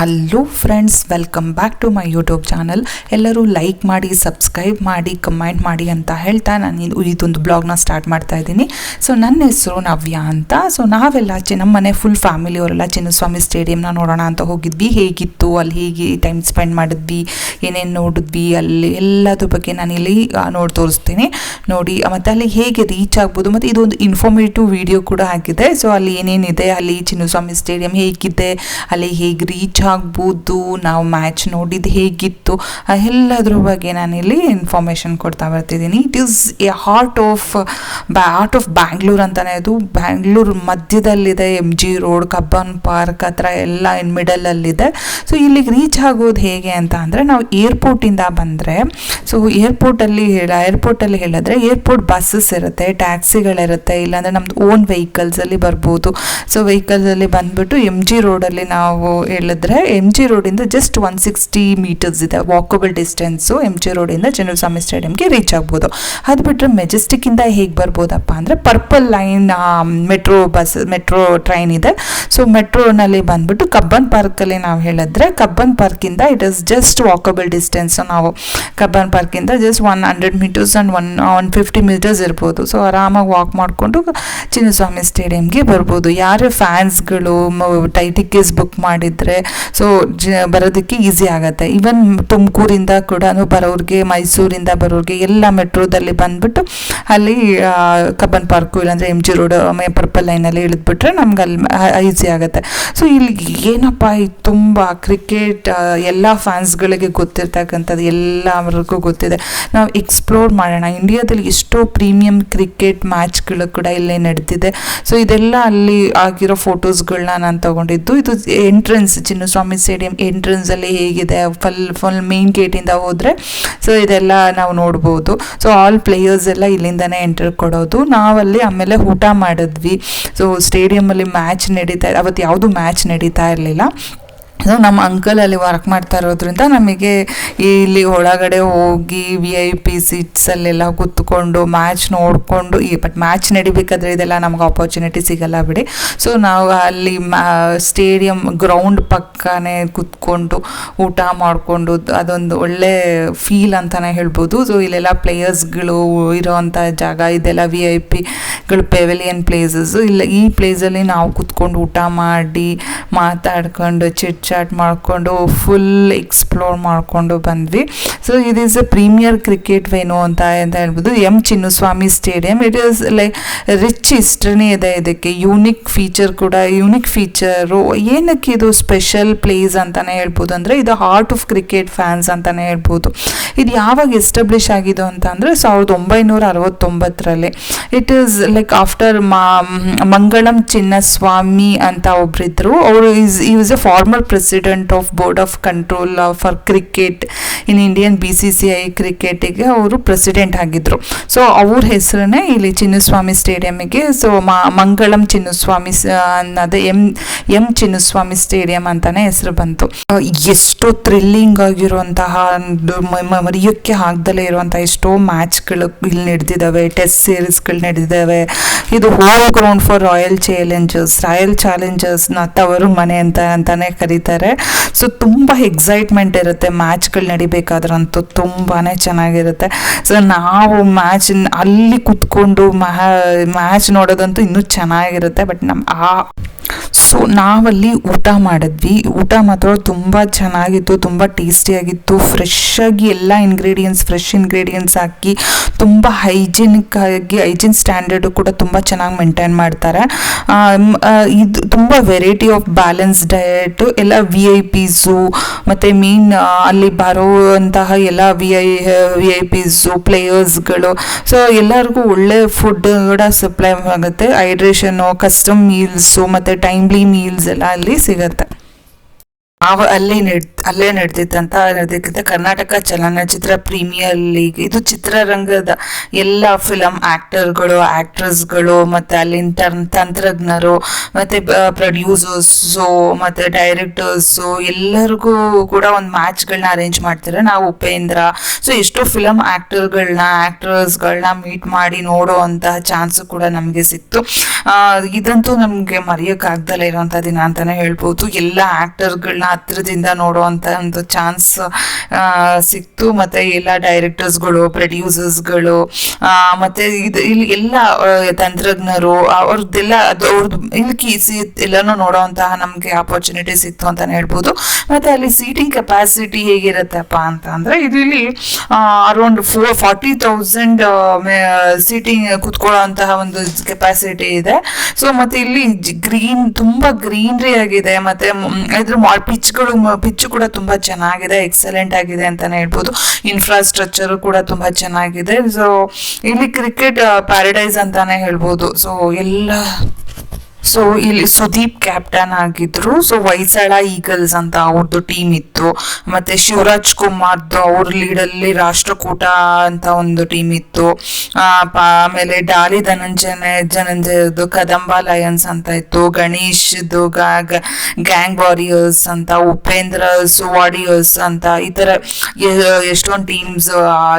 Hello friends welcome back to my YouTube channel ಎಲ್ಲರೂ like ಮಾಡಿ subscribe ಮಾಡಿ comment ಮಾಡಿ ಅಂತ ಹೇಳ್ತಾ ನಾನು ಇದು- ಇದೊಂದು ಬ್ಲಾಗ್ನ ಸ್ಟಾರ್ಟ್ ಮಾಡ್ತಾ ಇದ್ದೀನಿ. ಸೊ ನನ್ನ ಹೆಸರು ನವ್ಯ ಅಂತ. ಸೊ ನಾವೆಲ್ಲ ಚಿ ನಮ್ಮ ಮನೆ ಫುಲ್ ಫ್ಯಾಮಿಲಿಯವರೆಲ್ಲ ಚಿನ್ನಸ್ವಾಮಿ ಸ್ಟೇಡಿಯಂನ ನೋಡೋಣ ಅಂತ ಹೋಗಿದ್ವಿ. ಹೇಗಿತ್ತು ಅಲ್ಲಿ ಹೇಗೆ ಟೈಮ್ ಸ್ಪೆಂಡ್ ಮಾಡಿದ್ವಿ ಏನೇನು ನೋಡಿದ್ವಿ ಅಲ್ಲಿ ಎಲ್ಲದ್ರ ಬಗ್ಗೆ ನಾನು ಇಲ್ಲಿ ಆ, ನೋಡಿ ತೋರಿಸ್ತೀನಿ. ನೋಡಿ ಮತ್ತು ಅಲ್ಲಿ ಹೇಗೆ ರೀಚ್ ಆಗ್ಬೋದು ಮತ್ತು ಇದೊಂದು ಇನ್ಫಾರ್ಮೇಟಿವ್ ವಿಡಿಯೋ ಕೂಡ ಆಗಿದೆ ಸೊ ಅಲ್ಲಿ ಏನೇನಿದೆ ಅಲ್ಲಿ ಚಿನ್ನಸ್ವಾಮಿ ಸ್ಟೇಡಿಯಂ ಹೇಗಿದೆ ಅಲ್ಲಿ ಹೇಗೆ ರೀಚ್ ಆಗ್ಬೋದು, ನಾವು ಮ್ಯಾಚ್ ನೋಡಿದ್ದು ಹೇಗಿತ್ತು ಎಲ್ಲದ್ರ ಬಗ್ಗೆ ನಾನಿಲ್ಲಿ ಇನ್ಫಾರ್ಮೇಷನ್ ಕೊಡ್ತಾ ಬರ್ತಿದ್ದೀನಿ. It is a heart of ಬ್ಯಾ ಹಾರ್ಟ್ ಆಫ್ ಬ್ಯಾಂಗ್ಳೂರ್ ಅಂತಲೇ ಅದು. Bangalore ಮಧ್ಯದಲ್ಲಿದೆ M G road Cubbon park ಹತ್ರ ಎಲ್ಲ ಇನ್ ಮಿಡಲಲ್ಲಿದೆ ಸೊ ಇಲ್ಲಿಗೆ ರೀಚ್ ಆಗೋದು ಹೇಗೆ ಅಂತ ಅಂದರೆ, ನಾವು ಏರ್ಪೋರ್ಟಿಂದ ಬಂದರೆ ಸೊ ಏರ್ಪೋರ್ಟಲ್ಲಿ ಹೇಳ ಏರ್ಪೋರ್ಟಲ್ಲಿ ಹೇಳಿದ್ರೆ ಏರ್ಪೋರ್ಟ್ ಬಸ್ಸಸ್ ಇರುತ್ತೆ ಟ್ಯಾಕ್ಸಿಗಳಿರುತ್ತೆ ಇಲ್ಲಾಂದರೆ ನಮ್ದು ಓನ್ ವೆಹಿಕಲ್ಸಲ್ಲಿ ಬರ್ಬೋದು. ಸೊ ವೆಹಿಕಲ್ಸಲ್ಲಿ ಬಂದ್ಬಿಟ್ಟು ಎಂ ಜಿ ರೋಡಲ್ಲಿ ನಾವು ಹೇಳಿದ್ರೆ ಎಂ ಜಿ ರೋಡಿಂದ ಜಸ್ಟ್ ಒನ್ ಸಿಕ್ಸ್ಟಿ ಮೀಟರ್ಸ್ ಇದೆ. ವಾಕಬಲ್ ಡಿಸ್ಟೆನ್ಸು ಎಂ ಜಿ ರೋಡಿಂದ ಚಿನ್ನಸ್ವಾಮಿ ಸ್ಟೇಡಿಯಂಗೆ ರೀಚ್ ಆಗ್ಬೋದು. ಅದು ಬಿಟ್ಟರೆ ಮೆಜೆಸ್ಟಿಕ್ಕಿಂದ ಹೇಗೆ ಬರ್ಬೋದಪ್ಪ ಅಂದರೆ purple line metro bus metro train ಇದೆ. ಸೊ ಮೆಟ್ರೋನಲ್ಲಿ ಬಂದುಬಿಟ್ಟು ಕಬ್ಬನ್ ಪಾರ್ಕಲ್ಲಿ ನಾವು ಹೇಳಿದ್ರೆ Cubbon ಪಾರ್ಕಿಂದ it is just walkable distance ನಾವು. Cubbon ಪಾರ್ಕಿಂದ just one hundred meters and one one fifty meters ಇರ್ಬೋದು. ಸೊ ಆರಾಮಾಗಿ ವಾಕ್ ಮಾಡಿಕೊಂಡು ಚಿನ್ನಸ್ವಾಮಿ ಸ್ಟೇಡಿಯಂಗೆ ಬರ್ಬೋದು. ಯಾರು ಫ್ಯಾನ್ಸ್ಗಳು ಟೈ ಟಿಕೆಟ್ಸ್ ಬುಕ್ ಮಾಡಿದರೆ ಸೊ ಜ, ಬರೋದಕ್ಕೆ ಈಸಿ ಆಗುತ್ತೆ. ಈವನ್ ತುಮಕೂರಿಂದ ಕೂಡ ಬರೋರಿಗೆ, ಮೈಸೂರಿಂದ ಬರೋರಿಗೆ ಎಲ್ಲ ಮೆಟ್ರೋದಲ್ಲಿ ಬಂದ್ಬಿಟ್ಟು ಅಲ್ಲಿ ಕಬ್ಬನ್ ಪಾರ್ಕು ಇಲ್ಲಾಂದರೆ ಎಂ ಜಿ ರೋಡ್ ಪರ್ಪಲ್ ಲೈನಲ್ಲಿ ಇಳಿದ್ಬಿಟ್ರೆ ನಮ್ಗೆ ಅಲ್ಲಿ ಈಸಿ ಆಗುತ್ತೆ. ಸೊ ಇಲ್ಲಿ ಏನಪ್ಪ ಇದು ತುಂಬ ಕ್ರಿಕೆಟ್ ಎಲ್ಲ ಫ್ಯಾನ್ಸ್ಗಳಿಗೆ ಗೊತ್ತಿರ್ತಕ್ಕಂಥದ್ದು ಎಲ್ಲರಿಗೂ ಗೊತ್ತಿದೆ. ನಾವು ಎಕ್ಸ್ಪ್ಲೋರ್ ಮಾಡೋಣ. ಇಂಡಿಯಾದಲ್ಲಿ ಎಷ್ಟೋ ಪ್ರೀಮಿಯಂ ಕ್ರಿಕೆಟ್ ಮ್ಯಾಚ್ಗಳು ಕೂಡ ಇಲ್ಲೇ ನಡೆದಿದೆ. ಸೊ ಇದೆಲ್ಲ ಅಲ್ಲಿ ಆಗಿರೋ ಫೋಟೋಸ್ಗಳನ್ನ ನಾನು ತಗೊಂಡಿದ್ದು. ಇದು ಎಂಟ್ರೆನ್ಸ್ ಚಿನ್ನಸ್ವಾಮಿ ಸ್ಟೇಡಿಯಂ ಎಂಟ್ರೆನ್ಸ್ ಅಲ್ಲಿ ಹೇಗಿದೆ ಫುಲ್ ಫುಲ್ ಮೇನ್ ಗೇಟಿಂದ ಹೋದ್ರೆ ಸೊ ಇದೆಲ್ಲ ನಾವು ನೋಡ್ಬೋದು. ಸೊ ಆಲ್ ಪ್ಲೇಯರ್ಸ್ ಎಲ್ಲ ಇಲ್ಲಿಂದನೇ ಎಂಟರ್ ಕೊಡೋದು. ನಾವಲ್ಲಿ ಆಮೇಲೆ ಊಟ ಮಾಡಿದ್ವಿ. ಸೊ ಸ್ಟೇಡಿಯಮಲ್ಲಿ ಮ್ಯಾಚ್ ನಡೀತಾ, ಅವತ್ತು ಯಾವುದು ಮ್ಯಾಚ್ ನಡೀತಾ ಇರಲಿಲ್ಲ. ಸೊ ನಮ್ಮ ಅಂಕಲ್ ಅಲ್ಲಿ ವರ್ಕ್ ಮಾಡ್ತಾ ಇರೋದ್ರಿಂದ ನಮಗೆ ಇಲ್ಲಿ ಒಳಗಡೆ ಹೋಗಿ ವಿ ಐ ಪಿ ಸೀಟ್ಸಲ್ಲೆಲ್ಲ ಕೂತ್ಕೊಂಡು ಮ್ಯಾಚ್ ನೋಡಿಕೊಂಡು ಈ ಬಟ್ ಮ್ಯಾಚ್ ನಡಿಬೇಕಾದ್ರೆ ಇದೆಲ್ಲ ನಮ್ಗೆ ಆಪರ್ಚುನಿಟಿ ಸಿಗಲ್ಲ ಬಿಡಿ. ಸೊ ನಾವು ಅಲ್ಲಿ ಮ್ಯಾ ಸ್ಟೇಡಿಯಂ ಗ್ರೌಂಡ್ ಪಕ್ಕನೇ ಕೂತ್ಕೊಂಡು ಊಟ ಮಾಡಿಕೊಂಡು ಅದೊಂದು ಒಳ್ಳೆ ಫೀಲ್ ಅಂತಲೇ ಹೇಳ್ಬೋದು. ಸೊ ಇಲ್ಲೆಲ್ಲ ಪ್ಲೇಯರ್ಸ್ಗಳು ಇರೋವಂಥ ಜಾಗ ಇದೆಲ್ಲ ವಿ ಐ ಪಿಗಳು ಪೆವೆಲಿಯನ್ ಪ್ಲೇಸಸ್ ಇಲ್ಲ ಈ ಪ್ಲೇಸಲ್ಲಿ ನಾವು ಕೂತ್ಕೊಂಡು ಊಟ ಮಾಡಿ ಮಾತಾಡ್ಕೊಂಡು ಚಿಟ್ ಚಾಟ್ ಮಾಡಿಕೊಂಡು ಫುಲ್ ಎಕ್ಸ್ಪ್ಲೋರ್ ಮಾಡಿಕೊಂಡು ಬಂದ್ವಿ. So it is a premier cricket venue ಅಂತ ಅಂತ ಹೇಳ್ಬೋದು. M Chinnaswamy stadium it is like rich ಹಿಸ್ಟ್ರಿನೇ ಇದೆ ಇದಕ್ಕೆ. ಯೂನಿಕ್ ಫೀಚರ್ ಕೂಡ ಯೂನಿಕ್ ಫೀಚರು ಏನಕ್ಕೆ ಇದು ಸ್ಪೆಷಲ್ ಪ್ಲೇಸ್ ಅಂತಲೇ ಹೇಳ್ಬೋದು ಅಂದರೆ, ಇದು ಹಾರ್ಟ್ ಆಫ್ ಕ್ರಿಕೆಟ್ ಫ್ಯಾನ್ಸ್ ಅಂತಲೇ ಹೇಳ್ಬೋದು. ಇದು ಯಾವಾಗ ಎಸ್ಟಾಬ್ಲಿಷ್ ಆಗಿದೆ ಅಂತ ಅಂದರೆ, ಸಾವಿರದ ಒಂಬೈನೂರ ಅರವತ್ತೊಂಬತ್ತರಲ್ಲಿ. It is like after Mangalam Chinnaswamy ಅಂತ ಒಬ್ಬರಿದ್ದರು ಅವರು ಈಸ್ ಈ was a former president of board of control for cricket in Indian B C C I ಕ್ರಿಕೆಟಿಗೆ ಅವರು ಪ್ರೆಸಿಡೆಂಟ್ ಆಗಿದ್ದರು ಸೊ ಅವ್ರ ಹೆಸರನ್ನೇ ಇಲ್ಲಿ ಚಿನ್ನಸ್ವಾಮಿ ಸ್ಟೇಡಿಯಮಿಗೆ ಸೊ ಮಂಗಳಂ ಚಿನ್ನಸ್ವಾಮಿ ಅನ್ನೋದು ಎಂ ಎಂ ಚಿನ್ನಸ್ವಾಮಿ ಸ್ಟೇಡಿಯಂ ಅಂತಾನೆ ಹೆಸರು ಬಂತು. ಎಷ್ಟು ಥ್ರಿಲ್ಲಿಂಗ್ ಆಗಿರುವಂತಹ ಮರೆಯೋಕ್ಕೆ ಆಗ್ದಲೇ ಇರುವಂಥ ಎಷ್ಟೋ ಮ್ಯಾಚ್ಗಳು ಇಲ್ಲಿ ನಡೆದಿದ್ದಾವೆ ಟೆಸ್ಟ್ ಸೀರೀಸ್ಗಳು ನಡೆದಿದ್ದಾವೆ. ಇದು home ground for royal challengers royal ಚಾಲೆಂಜರ್ಸ್ನ ತವರು ಮನೆ ಅಂತ, ಅಂತಾನೆ ಕರೀತಾರೆ. ಸೊ ತುಂಬ ಎಕ್ಸೈಟ್ಮೆಂಟ್ ಇರುತ್ತೆ ಮ್ಯಾಚ್ಗಳು ನಡಿಬೇಕಾದ್ರಂತೂ ತುಂಬಾ ಚೆನ್ನಾಗಿರುತ್ತೆ. ಸೊ ನಾವು ಮ್ಯಾಚ್ ಅಲ್ಲಿ ಕುತ್ಕೊಂಡು ಮ್ಯಾಚ್ ನೋಡೋದಂತೂ ಇನ್ನೂ ಚೆನ್ನಾಗಿರುತ್ತೆ ಬಟ್ ನಮ್ಮ ಆ ಸೊ ನಾವಲ್ಲಿ ಊಟ ಮಾಡಿದ್ವಿ. ಊಟ ಮಾತ್ರ ತುಂಬ ಚೆನ್ನಾಗಿತ್ತು, ತುಂಬ ಟೇಸ್ಟಿಯಾಗಿತ್ತು. ಫ್ರೆಶ್ ಆಗಿ ಎಲ್ಲ ಇಂಗ್ರೀಡಿಯೆಂಟ್ಸ್ ಫ್ರೆಶ್ ಇಂಗ್ರೀಡಿಯೆಂಟ್ಸ್ ಹಾಕಿ ತುಂಬ ಹೈಜಿನಿಕ್ ಆಗಿ, ಹೈಜಿನ್ ಸ್ಟ್ಯಾಂಡರ್ಡು ಕೂಡ ತುಂಬ ಚೆನ್ನಾಗಿ ಮೇಂಟೈನ್ ಮಾಡ್ತಾರೆ. ಇದು ತುಂಬ ವೆರೈಟಿ ಆಫ್ ಬ್ಯಾಲೆನ್ಸ್ ಡಯಟು ಎಲ್ಲ ವಿ ಐ ಪಿಸು ಮತ್ತು ಮೀನ್ ಅಲ್ಲಿ ಬರುವಂತಹ ಎಲ್ಲ V I V I Ps ಪ್ಲೇಯರ್ಸ್ಗಳು so ಎಲ್ಲರಿಗೂ ಒಳ್ಳೆ ಫುಡ್ ಕೂಡ ಸಪ್ಲೈ ಆಗುತ್ತೆ. ಹೈಡ್ರೇಷನು ಕಸ್ಟಮ್ ಮೀಲ್ಸು ಮತ್ತು ಟೈಮ್ಲಿ ಮೀಲ್ಸ್ ಎಲ್ಲ ಅಲ್ಲಿ ಸಿಗುತ್ತೆ. ನಾವು ಅಲ್ಲೇ ಅಲ್ಲೇ ನಡೆದಿದ್ದಂತ ಅದಕ್ಕಿಂತ ಕರ್ನಾಟಕ ಚಲನಚಿತ್ರ ಪ್ರೀಮಿಯರ್ ಲೀಗ್. ಇದು ಚಿತ್ರರಂಗದ ಎಲ್ಲ ಫಿಲಂ ಆಕ್ಟರ್ಗಳು ಆಕ್ಟ್ರೆಸ್ಗಳು ಮತ್ತೆ ಅಲ್ಲಿನ ತಂತ್ರಜ್ಞರು, ಮತ್ತೆ ಪ್ರೊಡ್ಯೂಸರ್ಸು ಮತ್ತೆ ಡೈರೆಕ್ಟರ್ಸು ಎಲ್ಲರಿಗೂ ಕೂಡ ಒಂದು ಮ್ಯಾಚ್ಗಳನ್ನ ಅರೇಂಜ್ ಮಾಡ್ತಾರೆ. ನಾವು ಉಪೇಂದ್ರ. ಸೊ ಎಷ್ಟೋ ಫಿಲಂ ಆ್ಯಕ್ಟರ್ಗಳನ್ನ ಆ್ಯಕ್ಟ್ರಸ್ಗಳನ್ನ ಮೀಟ್ ಮಾಡಿ ನೋಡೋ ಅಂತಹ ಚಾನ್ಸು ಕೂಡ ನಮಗೆ ಸಿಕ್ತು. ಇದಂತೂ ನಮಗೆ ಮರೆಯೋಕ್ಕಾಗ್ದಲೇ ಇರೋಂಥ ದಿನ ಅಂತಾನೆ ಹೇಳ್ಬೋದು. ಎಲ್ಲ ಆಕ್ಟರ್ಗಳನ್ನ ಹತ್ರದಿಂದ ನೋಡುವಂಥ ಒಂದು ಚಾನ್ಸ್ ಸಿಕ್ತು. ಮತ್ತೆ ಎಲ್ಲ ಡೈರೆಕ್ಟರ್ಸ್ಗಳು ಪ್ರೊಡ್ಯೂಸರ್ಸ್ಗಳು ಮತ್ತೆ ಇದು ಇಲ್ಲಿ ಎಲ್ಲ ತಂತ್ರಜ್ಞರು, ಅವ್ರದ್ದೆಲ್ಲ ಅದು ಅವ್ರದ್ದು ಇಲ್ಲಿ ಕೀಸಿ ಎಲ್ಲನೂ ನೋಡೋವಂತಹ ನಮಗೆ ಆಪರ್ಚುನಿಟಿ ಸಿಕ್ತು ಅಂತಾನೆ ಹೇಳ್ಬೋದು. ಮತ್ತೆ ಅಲ್ಲಿ ಸೀಟಿಂಗ್ ಕೆಪಾಸಿಟಿ ಹೇಗಿರುತ್ತಪ್ಪ ಅಂತ ಅಂದರೆ ಇಲ್ಲಿ around four forty thousand seating ಕುತ್ಕೊಳ್ಳೋಂತಹ ಒಂದು ಕೆಪಾಸಿಟಿ ಇದೆ. ಸೊ ಮತ್ತೆ ಇಲ್ಲಿ ಗ್ರೀನ್ ತುಂಬಾ ಗ್ರೀನ್ರಿ ಆಗಿದೆ. ಮತ್ತೆ ಇದ್ರ ಇದ್ರ ಪಿಚ್ಗಳು ಪಿಚ್ ಕೂಡ ತುಂಬಾ ಚೆನ್ನಾಗಿದೆ ಎಕ್ಸಲೆಂಟ್ ಆಗಿದೆ ಅಂತಾನೆ ಹೇಳ್ಬೋದು. ಇನ್ಫ್ರಾಸ್ಟ್ರಕ್ಚರ್ ಕೂಡ ತುಂಬಾ ಚೆನ್ನಾಗಿದೆ. ಸೊ ಇಲ್ಲಿ ಕ್ರಿಕೆಟ್ ಪ್ಯಾರಡೈಸ್ ಅಂತಾನೆ ಹೇಳ್ಬೋದು. ಸೊ ಎಲ್ಲ ಸೊ ಇಲ್ಲಿ ಸುದೀಪ್ ಕ್ಯಾಪ್ಟನ್ ಆಗಿದ್ರು. ಸೊ ವೈಸಳ ಈಗಲ್ಸ್ ಅಂತ ಅವ್ರದ್ದು ಟೀಮ್ ಇತ್ತು. ಮತ್ತೆ ಶಿವರಾಜ್ ಕುಮಾರ್ದು ಅವ್ರ ಲೀಡಲ್ಲಿ ರಾಷ್ಟ್ರಕೂಟ ಅಂತ ಒಂದು ಟೀಮ್ ಇತ್ತು. ಆಮೇಲೆ ಡಾಲಿ ಧನಂಜಯ ಧನಂಜಯದು ಕದಂಬ ಲಯನ್ಸ್ ಅಂತ ಇತ್ತು. ಗಣೇಶ್ದು ಗ್ಯಾಂಗ್ ವಾರಿಯರ್ಸ್ ಅಂತ ಉಪೇಂದ್ರ ವಾರಿಯರ್ಸ್ ಅಂತ ಈ ಥರ ಎಷ್ಟೊಂದು ಟೀಮ್ಸ್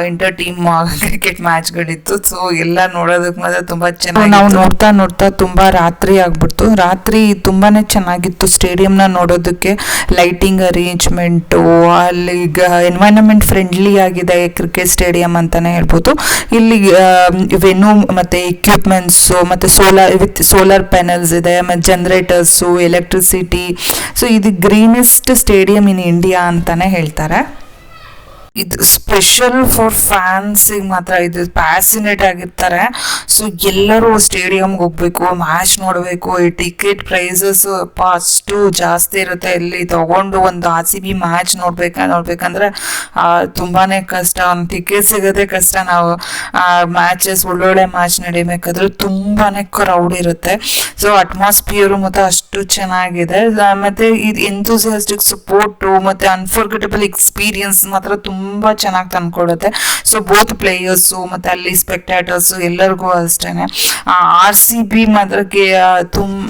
ಇಂಟರ್ ಟೀಮ್ ಕ್ರಿಕೆಟ್ ಮ್ಯಾಚ್ಗಳಿತ್ತು ಸೊ ಎಲ್ಲ ನೋಡೋದಕ್ಕೆ ಮಾತ್ರ ತುಂಬಾ ಚೆನ್ನಾಗಿ ನಾವು ನೋಡ್ತಾ ನೋಡ್ತಾ ತುಂಬಾ ರಾತ್ರಿ ಆಗ್ಬಿಡ್ತು. ರಾತ್ರಿ ತುಂಬಾನೇ ಚೆನ್ನಾಗಿತ್ತು. ಸ್ಟೇಡಿಯಂನ ನೋಡೋದಕ್ಕೆ ಲೈಟಿಂಗ್ ಅರೇಂಜ್ಮೆಂಟು, ಅಲ್ಲಿ ಎನ್ವೈರನ್ಮೆಂಟ್ ಫ್ರೆಂಡ್ಲಿ ಆಗಿದೆ ಕ್ರಿಕೆಟ್ ಸ್ಟೇಡಿಯಂ ಅಂತಾನೆ ಹೇಳ್ಬೋದು. ಇಲ್ಲಿ ವೆನು ಮತ್ತೆ ಎಕ್ವಿಪ್ಮೆಂಟ್ಸು ಮತ್ತೆ ಸೋಲಾರ್ ವಿತ್ ಸೋಲಾರ್ ಪ್ಯಾನಲ್ಸ್ ಇದೆ, ಮತ್ತೆ ಜನರೇಟರ್ಸು ಎಲೆಕ್ಟ್ರಿಸಿಟಿ ಸೊ ಇದು ಗ್ರೀನೆಸ್ಟ್ ಸ್ಟೇಡಿಯಂ ಇನ್ ಇಂಡಿಯಾ ಅಂತಾನೆ ಹೇಳ್ತಾರೆ. ಇದು ಸ್ಪೆಷಲ್ ಫಾರ್ ಫ್ಯಾನ್ಸಿಗೆ ಮಾತ್ರ ಇದು ಪ್ಯಾಸಿನೇಟ್ ಆಗಿರ್ತಾರೆ. ಸೊ ಎಲ್ಲರೂ ಸ್ಟೇಡಿಯಂಗೆ ಹೋಗ್ಬೇಕು ಮ್ಯಾಚ್ ನೋಡಬೇಕು, ಈ ಟಿಕೆಟ್ ಪ್ರೈಸಸ್ ಅಷ್ಟು ಜಾಸ್ತಿ ಇರುತ್ತೆ. ಇಲ್ಲಿ ತಗೊಂಡು ಒಂದು ಆರ್ ಸಿ ಬಿ ಮ್ಯಾಚ್ ನೋಡ್ಬೇಕು, ನೋಡ್ಬೇಕಂದ್ರೆ ತುಂಬಾ ಕಷ್ಟ. ಒಂದು ಟಿಕೆಟ್ ಸಿಗೋದೇ ಕಷ್ಟ. ನಾವು ಮ್ಯಾಚಸ್ ಒಳ್ಳೊಳ್ಳೆ ಮ್ಯಾಚ್ ನಡಿಬೇಕಾದ್ರೆ ತುಂಬಾ ಕ್ರೌಡ್ ಇರುತ್ತೆ. ಸೊ ಅಟ್ಮಾಸ್ಫಿಯರು ಮತ್ತೆ ಅಷ್ಟು ಚೆನ್ನಾಗಿದೆ. ಮತ್ತೆ ಇದು ಎಂಥೂಸಿಯಾಸ್ಟಿಕ್ ಸಪೋರ್ಟು ಮತ್ತು ಅನ್ಫರ್ಗೆಟಬಲ್ ಎಕ್ಸ್ಪೀರಿಯನ್ಸ್ ಮಾತ್ರ ತುಂಬಾ ಚೆನ್ನಾಗಿ ತಂದ್ಕೊಡುತ್ತೆ. ಸೊ ಬೋತ್ ಪ್ಲೇಯರ್ಸು ಮತ್ತೆ ಅಲ್ಲಿ ಸ್ಪೆಕ್ಟೇಟರ್ಸು ಎಲ್ಲರಿಗೂ ಅಷ್ಟೇ ಆರ್ ಸಿ ಬಿ ಮಾತ್ರಕ್ಕೆ ತುಂಬ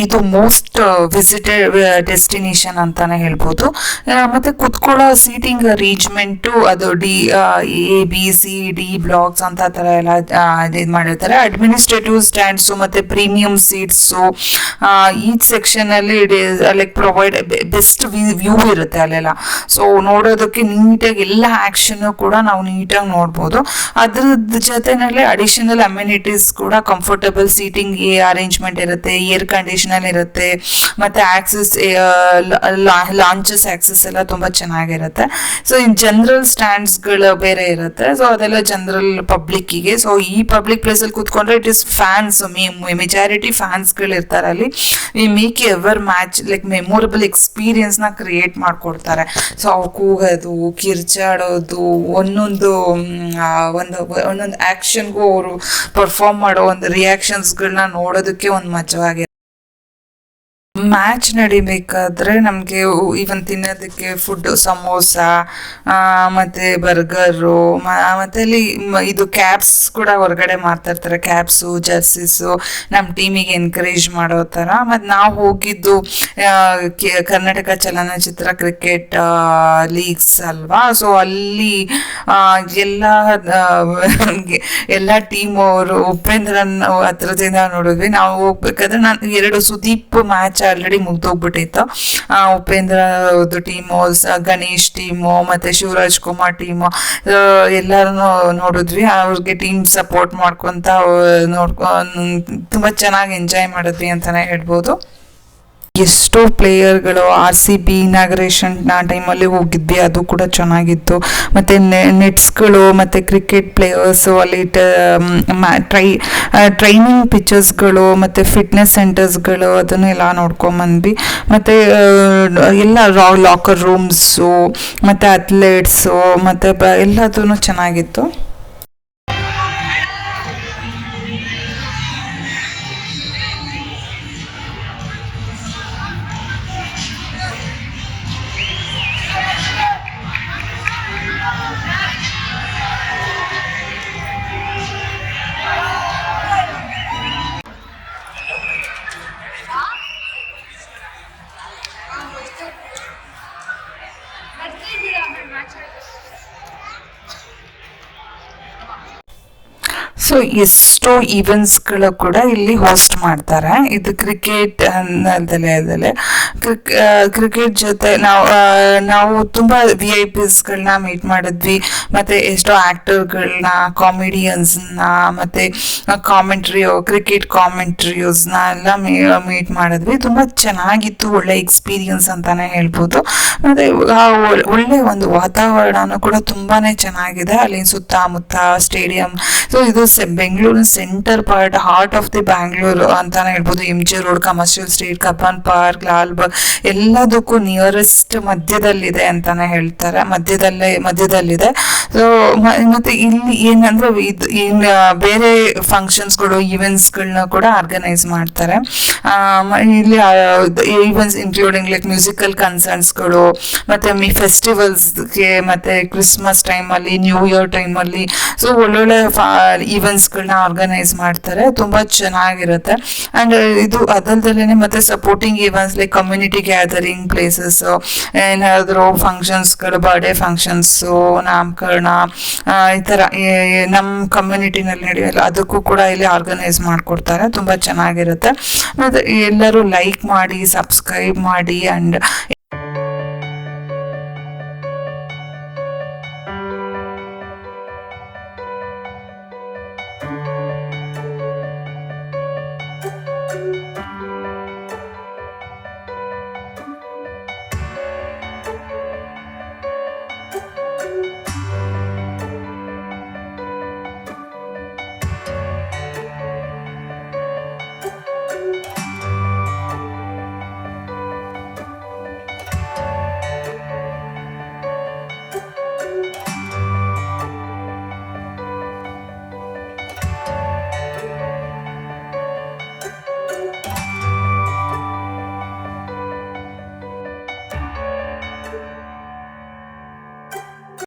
ಇದು ಮೋಸ್ಟ್ ವಿಸಿಟೆಡ್ ಡೆಸ್ಟಿನೇಷನ್ ಅಂತಾನೆ ಹೇಳ್ಬೋದು. ಮತ್ತೆ ಕುತ್ಕೊಳ್ಳೋ ಸೀಟಿಂಗ್ ಅರೇಂಜ್ಮೆಂಟು ಅದು D A B C D blocks ಅಂತ ಥರ ಎಲ್ಲ ಇದು ಮಾಡಿರ್ತಾರೆ. ಅಡ್ಮಿನಿಸ್ಟ್ರೇಟಿವ್ ಸ್ಟ್ಯಾಂಡ್ಸು ಮತ್ತು ಪ್ರೀಮಿಯಂ ಸೀಟ್ಸು ಈಚ್ ಸೆಕ್ಷನಲ್ಲಿ ಲೈಕ್ ಪ್ರೊವೈಡ್ ಬೆಸ್ಟ್ ವ್ಯೂ ಇರುತ್ತೆ ಅಲ್ಲೆಲ್ಲ. ಸೊ ನೋಡೋದಕ್ಕೆ ನೀಟಾಗಿ ಎಲ್ಲ ಆ್ಯಕ್ಷನ್ನು ಕೂಡ ನಾವು ನೀಟಾಗಿ ನೋಡ್ಬೋದು. ಅದ್ರದ್ದು ಜೊತೆನಲ್ಲಿ ಅಡಿಷನಲ್ ಅಮ್ಯುನಿಟೀಸ್ ಕೂಡ ಕಂಫರ್ಟಬಲ್ ಸೀಟಿಂಗ್ ಅರೇಂಜ್ಮೆಂಟ್ ಇರುತ್ತೆ ಏರ್ ಕಂಡೀಷನರ್ ಇರುತ್ತೆ. ಮತ್ತೆ ಆಕ್ಸಸ್ ಲಾಂಚಸ್ ಆಕ್ಸಸ್ ಎಲ್ಲ ತುಂಬಾ ಚೆನ್ನಾಗಿರುತ್ತೆ. ಸೊ ಇನ್ ಜನರಲ್ ಸ್ಟ್ಯಾಂಡ್ಸ್ಗಳು ಬೇರೆ ಇರುತ್ತೆ. ಸೊ ಅದೆಲ್ಲ ಜನರಲ್ ಪಬ್ಲಿಕ್ಕಿಗೆ ಸೊ ಈ ಪಬ್ಲಿಕ್ ಪ್ಲೇಸಲ್ಲಿ ಕೂತ್ಕೊಂಡ್ರೆ ಇಟ್ ಇಸ್ ಫ್ಯಾನ್ಸ್ ಮೆಜಾರಿಟಿ ಫ್ಯಾನ್ಸ್ಗಳು ಇರ್ತಾರೆ ಅಲ್ಲಿ. ಈ make ever match like memorable ಎಕ್ಸ್ಪೀರಿಯನ್ಸ್ನ create ಮಾಡ್ಕೊಡ್ತಾರೆ. ಸೊ ಅವ್ರು ಕೂಗೋದು ಕಿರ್ಚಾಡೋದು ಒಂದೊಂದು ಮ್, ಒಂದು ಒಂದೊಂದು ಆ್ಯಕ್ಷನ್ಗೂ ಅವರು ಪರ್ಫಾರ್ಮ್ ಮಾಡೋ ಒಂದು ರಿಯಾಕ್ಷನ್ಸ್ಗಳನ್ನ ನೋಡೋದಕ್ಕೆ ಒಂದು ಮಜವಾಗಿದೆ ಮ್ಯಾಚ್ ನಡಿಬೇಕಾದ್ರೆ ನಮಗೆ ಇವನ್ ತಿನ್ನೋದಕ್ಕೆ ಫುಡ್ ಸಮೋಸ ಮತ್ತು ಬರ್ಗರು ಮತ್ತೆ ಅಲ್ಲಿ ಇದು ಕ್ಯಾಬ್ಸ್ ಕೂಡ ಹೊರಗಡೆ ಮಾತಾಡ್ತಾರೆ ಇರ್ತಾರೆ. ಕ್ಯಾಬ್ಸು ಜರ್ಸಿಸು ನಮ್ಮ ಟೀಮಿಗೆ ಎನ್ಕರೇಜ್ ಮಾಡೋ ಥರ ಮತ್ತು ನಾವು ಹೋಗಿದ್ದು ಕರ್ನಾಟಕ ಚಲನಚಿತ್ರ ಕ್ರಿಕೆಟ್ ಲೀಗ್ಸ್ ಅಲ್ವಾ? ಸೊ ಅಲ್ಲಿ ಎಲ್ಲ ಎಲ್ಲ ಟೀಮ್ ಅವರು ಉಪೇಂದ್ರನ್ ಹತ್ರದಿಂದ ನೋಡಿದ್ವಿ. ನಾವು ಹೋಗ್ಬೇಕಾದ್ರೆ ನಾನು, ಎರಡು ಸುದೀಪ್ ಮ್ಯಾಚ್ ಆಲ್ರೆಡಿ ಮುಗ್ದೋಗ್ಬಿಟ್ಟಿತ್ತು ಉಪೇಂದ್ರ ಟೀಮು ಗಣೇಶ್ ಟೀಮು ಮತ್ತೆ ಶಿವರಾಜ್ ಕುಮಾರ್ ಟೀಮು ಎಲ್ಲರೂ ನೋಡಿದ್ವಿ. ಅವ್ರಿಗೆ ಟೀಮ್ ಸಪೋರ್ಟ್ ಮಾಡ್ಕೊಂತ ನೋಡ್ಕೊ ತುಂಬ ಚೆನ್ನಾಗಿ ಎಂಜಾಯ್ ಮಾಡಿದ್ವಿ ಅಂತಾನೆ ಹೇಳ್ಬೋದು. ಎಷ್ಟೋ ಪ್ಲೇಯರ್ಗಳು ಆರ್ ಸಿ ಬಿ ಇನಾಗ್ರೇಷನ್ ಟೈಮಲ್ಲಿ ಹೋಗಿದ್ವಿ ಅದು ಕೂಡ ಚೆನ್ನಾಗಿತ್ತು. ಮತ್ತು ನೆಟ್ಸ್ಗಳು, ಮತ್ತು ಕ್ರಿಕೆಟ್ ಪ್ಲೇಯರ್ಸು, ಅಲ್ಲಿ ಟ್ರೈ ಟ್ರೈನಿಂಗ್ ಪಿಕ್ಚರ್ಸ್ಗಳು ಮತ್ತು ಫಿಟ್ನೆಸ್ ಸೆಂಟರ್ಸ್ಗಳು, ಅದನ್ನೆಲ್ಲ ನೋಡ್ಕೊಂಬಂದ್ವಿ ಮತ್ತು ಎಲ್ಲ ರಾ ಲಾಕರ್ ರೂಮ್ಸು ಮತ್ತು ಅಥ್ಲೆಟ್ಸು ಮತ್ತು ಎಲ್ಲದೂ ಚೆನ್ನಾಗಿತ್ತು. Artık bir an ben maç so ಎಷ್ಟೋ ಈವೆಂಟ್ಸ್ಗಳು ಕೂಡ ಇಲ್ಲಿ ಹೋಸ್ಟ್ ಮಾಡ್ತಾರೆ. ಇದು ಕ್ರಿಕೆಟ್ ಅನ್ನೋದಲ್ಲೇ ಅದಲ್ಲೇ ಕ್ರಿಕೆಟ್ ಜೊತೆ ನಾವು ನಾವು ತುಂಬ ವಿ ಐ ಪಿಸ್ಗಳನ್ನ ಮೀಟ್ ಮಾಡಿದ್ವಿ. ಮತ್ತೆ ಎಷ್ಟೋ ಆ್ಯಕ್ಟರ್ಗಳನ್ನ ಕಾಮಿಡಿಯನ್ಸ್ನ ಮತ್ತೆ ಕಾಮೆಂಟ್ರಿಯೋ ಕ್ರಿಕೆಟ್ ಕಾಮೆಂಟ್ರಿಯೋಸ್ನ ಎಲ್ಲ ಮೀಟ್ ಮಾಡಿದ್ವಿ. ತುಂಬ ಚೆನ್ನಾಗಿತ್ತು, ಒಳ್ಳೆ ಎಕ್ಸ್ಪೀರಿಯನ್ಸ್ ಅಂತಾನೆ ಹೇಳ್ಬೋದು. ಮತ್ತೆ ಒಳ್ಳೆ ಒಂದು ವಾತಾವರಣನೂ ಕೂಡ ತುಂಬಾನೇ ಚೆನ್ನಾಗಿದೆ. ಅಲ್ಲಿ ಸುತ್ತಮುತ್ತ ಸ್ಟೇಡಿಯಂ ಸೊ ಇದು ಬೆಂಗಳೂರಿನ center part heart of the Bangalore ಅಂತಾನೆ ಹೇಳ್ಬೋದು. M G road commercial street Cubbon park Lalbagh ಎಲ್ಲದಕ್ಕೂ ನಿಯರೆಸ್ಟ್ ಮಧ್ಯದಲ್ಲಿದೆ ಅಂತಾನೆ ಹೇಳ್ತಾರೆ. ಮಧ್ಯದಲ್ಲೇ, ಮಧ್ಯದಲ್ಲಿದೆ. ಸೊ ಮತ್ತೆ ಇಲ್ಲಿ ಏನಂದ್ರೆ ಇದು ಫಂಕ್ಷನ್ಸ್ ಬೇರೆ ಫಂಕ್ಷನ್ಸ್ಗಳು ಈವೆಂಟ್ಸ್ಗಳನ್ನ ಕೂಡ ಆರ್ಗನೈಸ್ ಮಾಡ್ತಾರೆ. ಇಲ್ಲಿ ಈವೆಂಟ್ಸ್ ಇನ್ಕ್ಲೂಡಿಂಗ್ ಲೈಕ್ ಮ್ಯೂಸಿಕಲ್ ಕನ್ಸರ್ಟ್ಸ್ಗಳು ಮತ್ತೆ ಮಿ ಫೆಸ್ಟಿವಲ್ಸ್ಗೆ ಮತ್ತೆ ಕ್ರಿಸ್ಮಸ್ ಟೈಮಲ್ಲಿ ನ್ಯೂ ಇಯರ್ ಟೈಮಲ್ಲಿ ಸೊ ಒಳ್ಳೊಳ್ಳೆ ಈವೆಂಟ್ಸ್ಗಳನ್ನ ಆರ್ಗನೈಸ್ ಮಾಡ್ತಾರೆ, ತುಂಬ ಚೆನ್ನಾಗಿರುತ್ತೆ. ಆ್ಯಂಡ್ ಇದು ಅದಲ್ದಲ್ಲೇನೆ ಮತ್ತೆ supporting events like community gathering places ಏನಾದರೂ ಫಂಕ್ಷನ್ಸ್ಗಳು ಬರ್ಡೇ ಫಂಕ್ಷನ್ಸು ನಾಮಕರಣ ಈ ಥರ ನಮ್ಮ ಕಮ್ಯುನಿಟಿನಲ್ಲಿ ನಡೆಯಲ್ಲ, ಅದಕ್ಕೂ ಕೂಡ ಇಲ್ಲಿ ಆರ್ಗನೈಸ್ ಮಾಡಿಕೊಡ್ತಾರೆ, ತುಂಬ ಚೆನ್ನಾಗಿರುತ್ತೆ. ಮತ್ತು ಎಲ್ಲರೂ ಲೈಕ್ ಮಾಡಿ ಸಬ್ಸ್ಕ್ರೈಬ್ ಮಾಡಿ ಆ್ಯಂಡ್